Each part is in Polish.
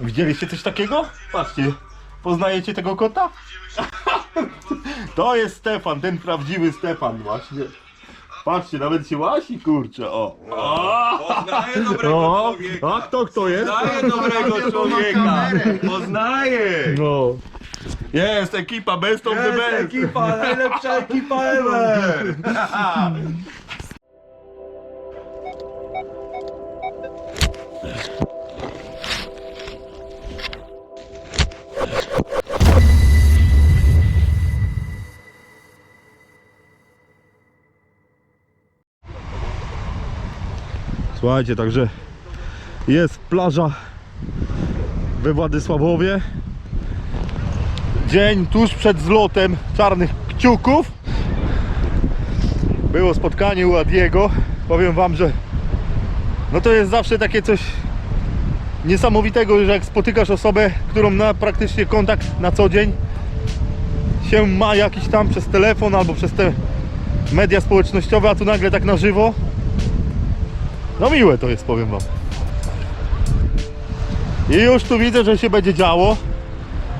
Widzieliście coś takiego? Patrzcie, poznajecie tego kota? To jest Stefan, ten prawdziwy Stefan właśnie. Patrzcie, nawet się łasi, kurczę, o. Poznaję dobrego O, człowieka. a kto kto jest? Poznaję dobrego człowieka. Poznaję. No. Jest ekipa best of the Jest best. ekipa, najlepsza ekipa ever. Słuchajcie, także jest plaża we Władysławowie. Dzień tuż przed zlotem czarnych kciuków. Było spotkanie u Adiego. Powiem wam, że no to jest zawsze takie coś niesamowitego, że jak spotykasz osobę, którą ma praktycznie kontakt na co dzień się ma jakiś tam przez telefon albo przez te media społecznościowe, a tu nagle tak na żywo no miłe to jest, powiem wam. I już tu widzę, że się będzie działo.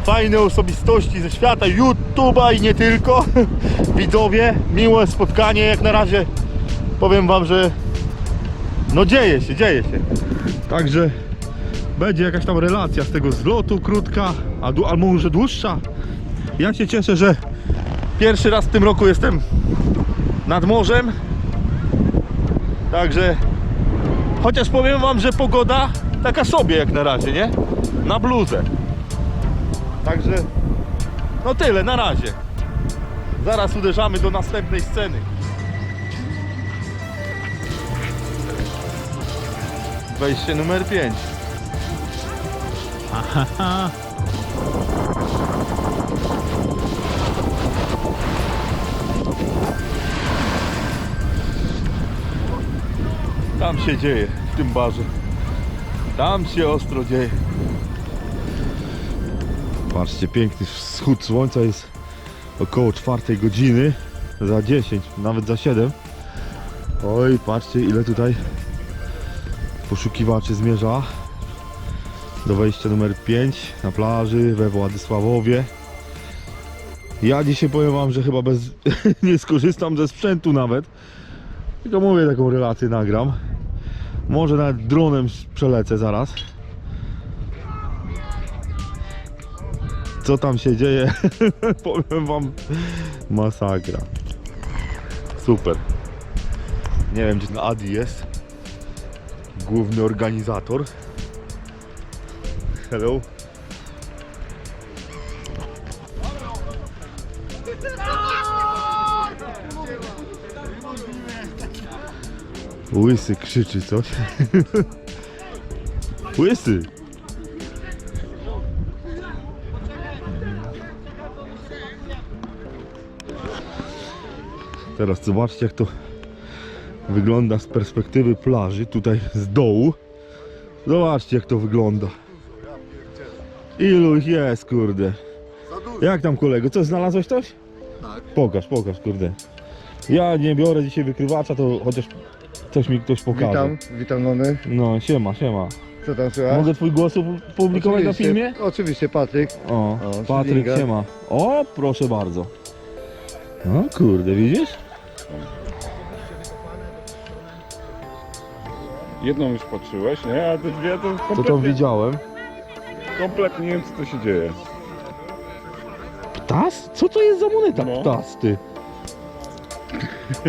Fajne osobistości ze świata YouTube'a i nie tylko. Widzowie, miłe spotkanie jak na razie. Powiem wam, że no dzieje się, dzieje się. Także będzie jakaś tam relacja z tego zlotu, krótka, albo może dłuższa. Ja się cieszę, że pierwszy raz w tym roku jestem nad morzem. Także Chociaż powiem wam, że pogoda taka sobie jak na razie, nie? Na bluzę. Także no tyle, na razie. Zaraz uderzamy do następnej sceny. Wejście numer 5. Tam się dzieje w tym barze. Tam się ostro dzieje. Patrzcie, piękny wschód słońca jest około 4 godziny. Za 10, nawet za 7. Oj, patrzcie ile tutaj poszukiwaczy zmierza do wejścia numer 5 na plaży we Władysławowie. Ja dzisiaj powiem wam, że chyba bez nie skorzystam ze sprzętu nawet. Tylko mówię, taką relację nagram. Może nawet dronem przelecę zaraz. Co tam się dzieje? Powiem wam masakra. Super. Nie wiem, gdzie ten Adi jest. Główny organizator. Hello. Łysy krzyczy coś. Łysy. Teraz zobaczcie jak to wygląda z perspektywy plaży, tutaj z dołu. Zobaczcie jak to wygląda. Ilu ich jest, kurde. Jak tam kolego, co znalazłeś coś? Tak. Pokaż, pokaż, kurde. Ja nie biorę dzisiaj wykrywacza, to chociaż coś mi ktoś pokaże. Witam, witam Nony. No, siema, siema. Co tam słychać? Mogę twój głos publikować na Oczywiście, filmie? Oczywiście, Patryk. O, O, Patryk, siema. O, proszę bardzo. No kurde, widzisz? Jedną już patrzyłeś, nie? A te dwie to To kompletnie, tam widziałem. kompletnie nie wiem co to się dzieje. Ptas? Co to jest za moneta No. ptas, ty?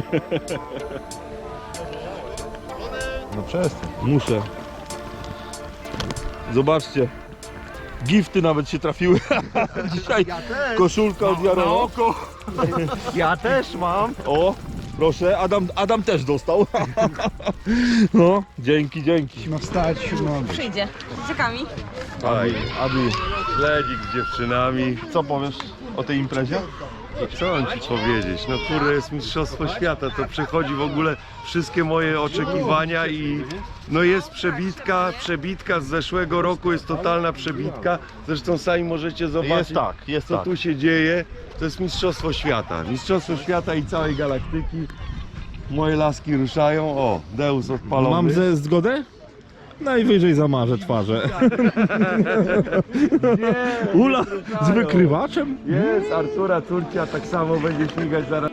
No przestań. Muszę. Zobaczcie. Gifty nawet się trafiły. Dzisiaj koszulka od Jarona. oko. Ja też mam. O, proszę, Adam, Adam też dostał. No, dzięki, dzięki. Przyjdzie. Czekami. Adi, Adi, Śledzik z dziewczynami. co powiesz o tej imprezie? Co mam ci powiedzieć? No kurde, jest Mistrzostwo Świata, to przechodzi w ogóle wszystkie moje oczekiwania i no jest przebitka, przebitka z zeszłego roku jest totalna przebitka. Zresztą sami możecie zobaczyć, Jest tak, jest co tak. tu się dzieje. To jest Mistrzostwo Świata. Mistrzostwo Świata i całej galaktyki. Moje laski ruszają. O, Deus odpalony. Mam ze zgodę? Najwyżej zamarzę twarze. Ula z wykrywaczem? Jest, Artura Turcja tak samo będzie śmigać zaraz.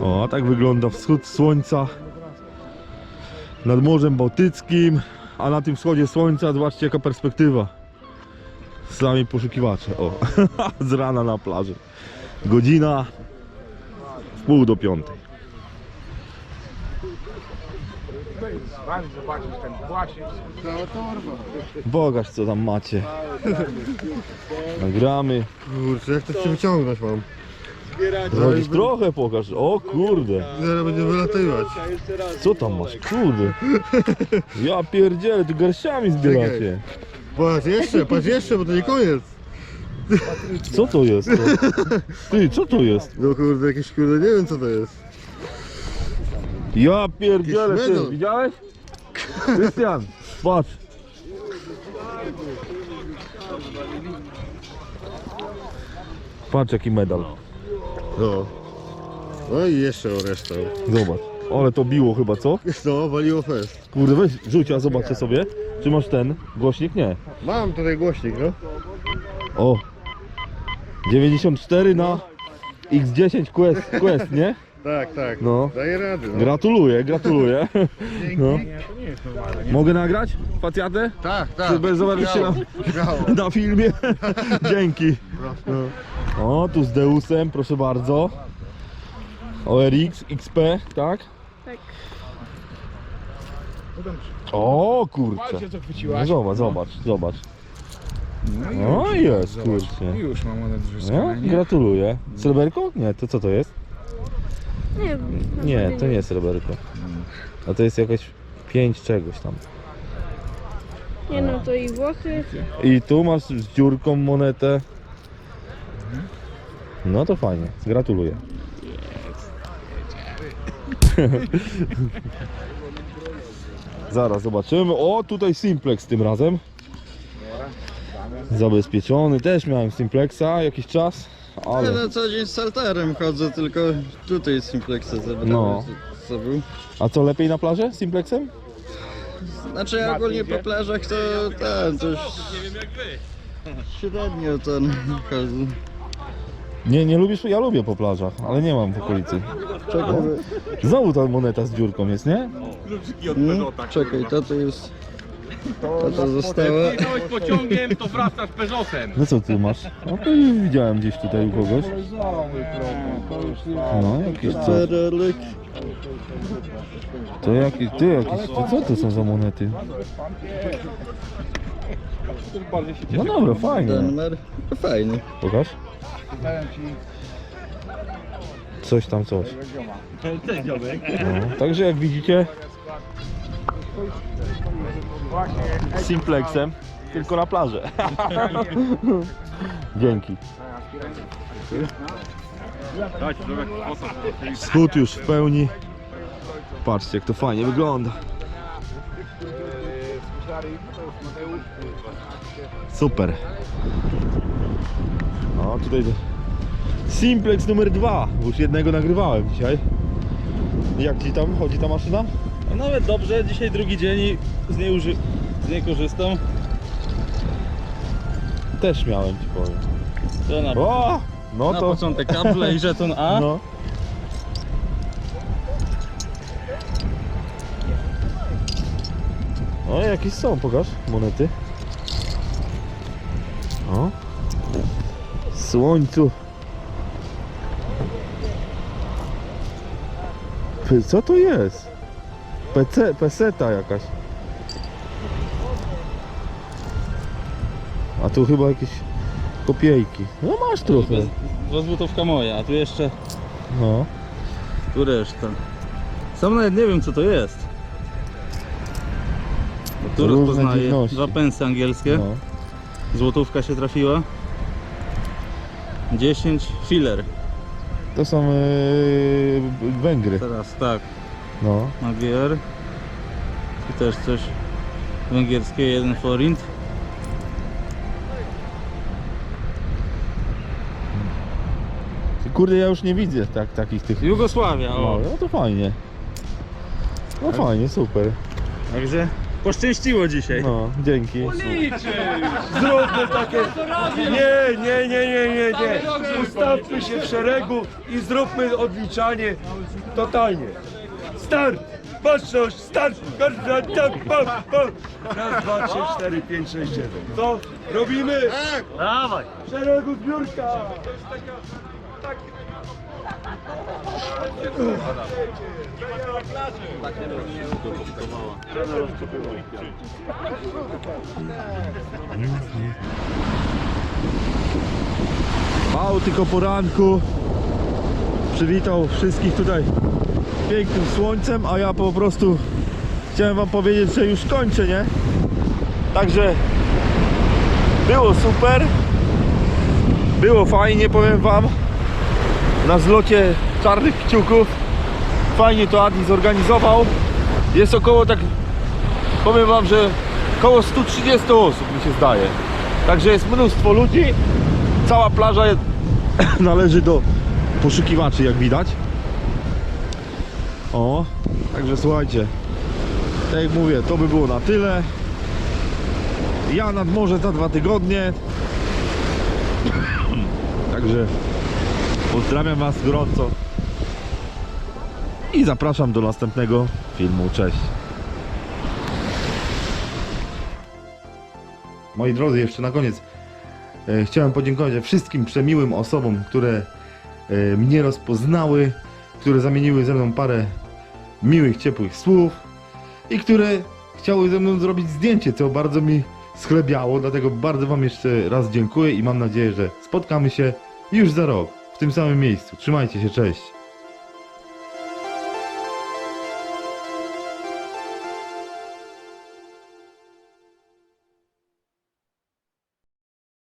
O, a tak wygląda wschód słońca nad Morzem Bałtyckim, a na tym wschodzie słońca zobaczcie jaka perspektywa. Sami poszukiwacze, o, z rana na plaży. Godzina w pół do piątej. Bogaż co tam macie. Nagramy. Kurczę, jak to się wyciągnąć mam? Chodzisz trochę pokaż. O kurde. Zaraz będzie wylatywać. Co tam masz? Kurde. Ja pierdzielę, tu garściami zbieracie. Patrz jeszcze, patrz jeszcze, bo to nie koniec. Co to jest? To? Ty, co to jest? No kurde, jakieś kurde, nie wiem co to jest. Ja pierdzielę, Jakiś ty, medal. widziałeś? Krystian, patrz. Patrz jaki medal. No. No i jeszcze o resztę. Zobacz. Ale to biło chyba, co? No, waliło fest. Kurde, weź, rzuć, ja zobaczę sobie. Czy masz ten głośnik? Nie. Mam tutaj głośnik, no. O. 94 na X10 Quest, Quest nie? Tak, tak. No. Daję rady, no. Gratuluję, gratuluję. No. Mogę nagrać facjatę? Tak, tak. Czy bez zobaczycie na, Śmiało. na filmie? Dzięki. No. O, tu z Deusem, proszę bardzo. ORX, XP, tak? Tak. O kurczę. No, zobacz, zobacz, zobacz. No i jest, kurczę. Już mam one No, gratuluję. Sreberko? Nie, to co to jest? Nie. Nie, to nie jest sreberko. A to jest jakaś 5 czegoś tam. Nie no, to i Włochy. I tu masz z dziurką monetę. No to fajnie, gratuluję. Zaraz zobaczymy. O, tutaj Simplex tym razem. Zabezpieczony. Też miałem Simplexa jakiś czas, Ja ale na co dzień z salterem chodzę, tylko tutaj Simplexa zebrałem. No. Co był? A co lepiej na plaży z Simplexem? Znaczy ja ogólnie po plażach to ten, coś... Średnio ten chodzę. Nie, nie lubisz? Ja lubię po plażach, ale nie mam w okolicy. Czekaj, Znowu ta moneta z dziurką jest, nie? hmm? czekaj, to to jest... To to została. Jechałeś pociągiem, to wracasz Peugeotem. No co ty masz? No to już widziałem gdzieś tutaj u kogoś. No, jakieś co? To jakieś, ty jakieś, to co to są za monety? No dobra, fajnie. Denmer. No Fajny. Pokaż. Coś tam coś. No, także jak widzicie Simplexem, tylko na plażę. Dzięki. Wschód już w pełni. Patrzcie jak to fajnie wygląda. Super. O tutaj Simplex numer dwa, już jednego nagrywałem dzisiaj. Jak ci tam chodzi ta maszyna? Nawet dobrze, dzisiaj drugi dzień i z niej, uży... z niej korzystam. Też miałem ci powiem. To na, O! No na to. początek kable i żeton A. No. O, jakieś są, pokaż monety. O. Słońcu. P- Co to jest? PC, peseta jakaś. A tu chyba jakieś kopiejki. No masz trochę. Dwa złotówka moja, a tu jeszcze No. tu reszta. Sam nawet nie wiem co to jest. Bo tu Różne rozpoznaję dziwności. dwa pensy angielskie. no. Złotówka się trafiła. 10 filler. To są yy, Węgry. Teraz tak, No. AGR. Tu też coś węgierskie, jeden forint. Kurde, ja już nie widzę tak, takich tych. Jugosławia, No, o. no to fajnie. No fajnie, super. Także poszczęściło dzisiaj. No, dzięki. Zróbmy takie... Nie, nie, nie, nie, nie, nie. Ustawmy się w szeregu i zróbmy odliczanie totalnie. Start! Baczność, start! Raz, dwa, trzy, cztery, pięć, sześć, siedem. To robimy? Dawaj! W szeregu zbiórka! Mało tylko poranku. Przywitał wszystkich tutaj pięknym słońcem, a ja po prostu chciałem wam powiedzieć, że już kończę, nie? Także było super. Było fajnie, powiem wam. Na zlocie czarnych kciuków. Fajnie to Adi zorganizował. Jest około tak, powiem wam, że około 130 osób mi się zdaje. Także jest mnóstwo ludzi. Cała plaża należy do poszukiwaczy, jak widać. O, także słuchajcie, tak jak mówię, to by było na tyle. Ja nad morze za dwa tygodnie. Także pozdrawiam Was gorąco i zapraszam do następnego filmu. Cześć. Moi drodzy, jeszcze na koniec e, chciałem podziękować wszystkim przemiłym osobom, które e, mnie rozpoznały, które zamieniły ze mną parę miłych, ciepłych słów i które chciały ze mną zrobić zdjęcie, co bardzo mi schlebiało, dlatego bardzo Wam jeszcze raz dziękuję i mam nadzieję, że spotkamy się już za rok w tym samym miejscu. Trzymajcie się, cześć!